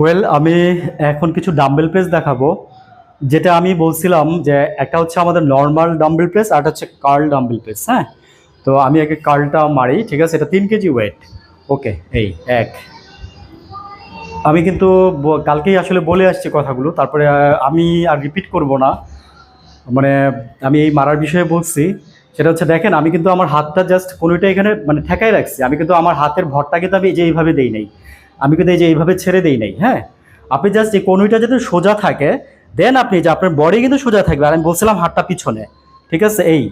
Well আমি এখন কিছু ডাম্বেল প্রেস দেখাবো। যেটা আমি বলছিলাম যে একটা হচ্ছে আমাদের নর্মাল ডাম্বেল প্রেস আর হচ্ছে কার্ল ডাম্বেল প্রেস হ্যাঁ? তো আমি আগে কার্লটা মারি, ঠিক আছে? এটা তিন কেজি ওয়েট ওকে এই, এক। আমি কিন্তু কালকেই আসলে বলে আসছি কথাগুলো, তারপরে আমি আর রিপিট করব না। মানে আমি এই মারার বিষয়ে বলছি। সেটা হচ্ছে, দেখেন, আমি কিন্তু আমার হাতটা জাস্ট কোনোটা এখানে মানে ঠেকাই রাখছি। আমি কিন্তু আমার হাতের ভরটা কিন্তু আমি যে এইভাবে দেই নাই। আমি কিন্তু এই যে এইভাবে ছেড়ে দেই নাই হ্যাঁ? আপনি জাস্ট এই কোনোটা যদি সোজা থাকে দেন আপনি যে আপনার বডি কিন্তু সোজা থাকবে। আর আমি বলছিলাম হাতটা পিছনে, ঠিক আছে? এই,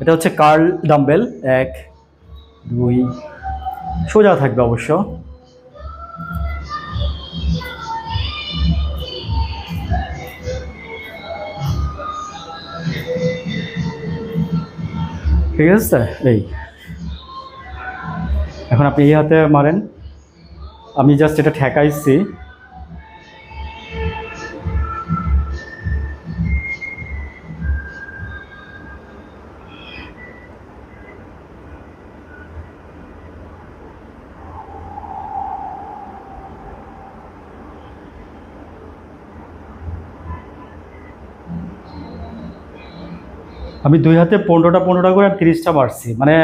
এটা হচ্ছে কার্ল ডাম্বেল এক, দুই, সোজা থাকবে অবশ্য। ঠিক আছে? এই। এখন আপনি এই হাতে মারেন। আমি জাস্ট এটা ঠেকাইছি। আমি দুই হাতে পনেরোটা পনেরোটা করে তিরিশটা মারছি। মানে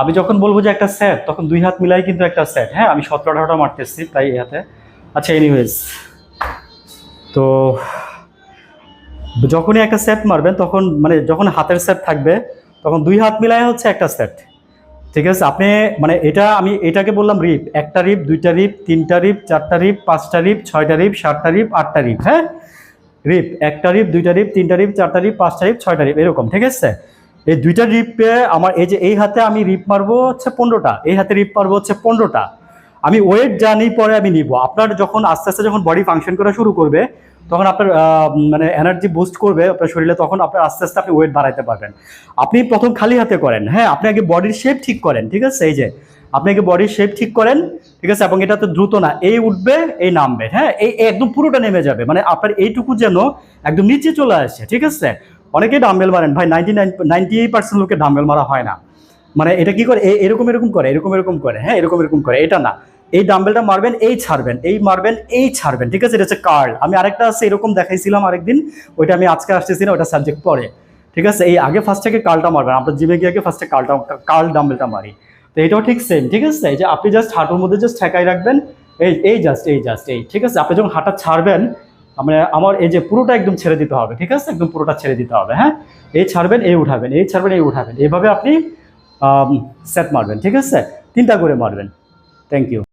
আমি যখন বলব যে একটা সেট তখন দুই হাত মিলাই কিন্তু একটা সেট হ্যাঁ আমি সতেরো আঠারোটা মারতেছি তাই এই হাতে। আচ্ছা এনিওয়েজ তো যখনই একটা সেট মারবেন, তখন মানে যখন হাতের সেট থাকবে, তখন দুই হাত মিলাই হচ্ছে একটা সেট ঠিক আছে? আপনি মানে এটা আমি এটাকে বললাম রিপ একটা রিপ দুইটা রিপ তিনটা রিপ চারটা রিপ পাঁচটা রিপ ছয়টা রিপ সাতটা রিপ আটটা রিপ হ্যাঁ? রিপ একটা রিপ দুইটা রিপ তিনটা রিপ চারটা রিপ পাঁচটা রিপ ছয়টা রিপ এরকম। ঠিক আছে? এই দুইটা রিপে আমার, এই যে এই হাতে আমি রিপ মারবো হচ্ছে পনেরোটা, এই হাতে রিপ মারবো হচ্ছে পনেরোটা। আমি ওয়েট জানি পরে আমি নিব। আপনার যখন আস্তে আস্তে যখন বডি ফাংশন করা শুরু করবে, তখন আপনার মানে এনার্জি বুস্ট করবে আপনার শরীরে, তখন আপনার আস্তে আস্তে আপনি ওয়েট বাড়াইতে পারবেন। আপনি প্রথম খালি হাতে করেন হ্যাঁ আপনি আগে বডির শেপ ঠিক করেন, ঠিক আছে? এই যে, আপনি আগে বডির শেপ ঠিক করেন, ঠিক আছে? এবং এটা তো দ্রুত না, এই উঠবে, এই নামবে হ্যাঁ? এই একদম পুরোটা নেমে যাবে। মানে আপনার এইটুকু যেন একদম নিচে চলে আসে, ঠিক আছে? অনেকেই ডাম্বেল মারেন। ভাই নাইনটি নাইন নাইনটি লোকের ডাম্বেল মারা হয় না। মানে এটা কি করে? এরকম এরকম করে, এরকম এরকম করে। হ্যাঁ এরকম এরকম করে। এটা না। এই ডাম্বেলটা মারবেন, এই ছাড়বেন, এই মারবেন, এই ছাড়বেন। ঠিক আছে? এটা হচ্ছে কার্ল আমি আরেকটা আছে, এরকম দেখাইছিলাম আরেকদিন। ওইটা আমি আজকে আসতেছি না ওটা সাবজেক্ট পরে। ঠিক আছে? এই আগে ফার্স্ট থেকে কার্লটা মারবেন। আপনার জিমে গিয়ে আগে ফার্স্টে কার্লটা কার্ল ডাম্বেলটা মারি। তো এটাও ঠিক সেম ঠিক আছে? যে আপনি জাস্ট হাঁটুর মধ্যে জাস্ট ঠেকাই রাখবেন। এই এই জাস্ট এই জাস্ট এই। ঠিক আছে? আপনি যখন হাঁটা ছাড়বেন মানে আমার এই যে পুরোটা একদম ছেড়ে দিতে হবে, ঠিক আছে? একদম পুরোটা ছেড়ে দিতে হবে হ্যাঁ? এই ছাড়বেন, এই উঠাবেন, এই ছাড়বেন, এই উঠাবেন। এইভাবে আপনি সেট মারবেন, ঠিক আছে? তিনটা করে মারবেন। Thank you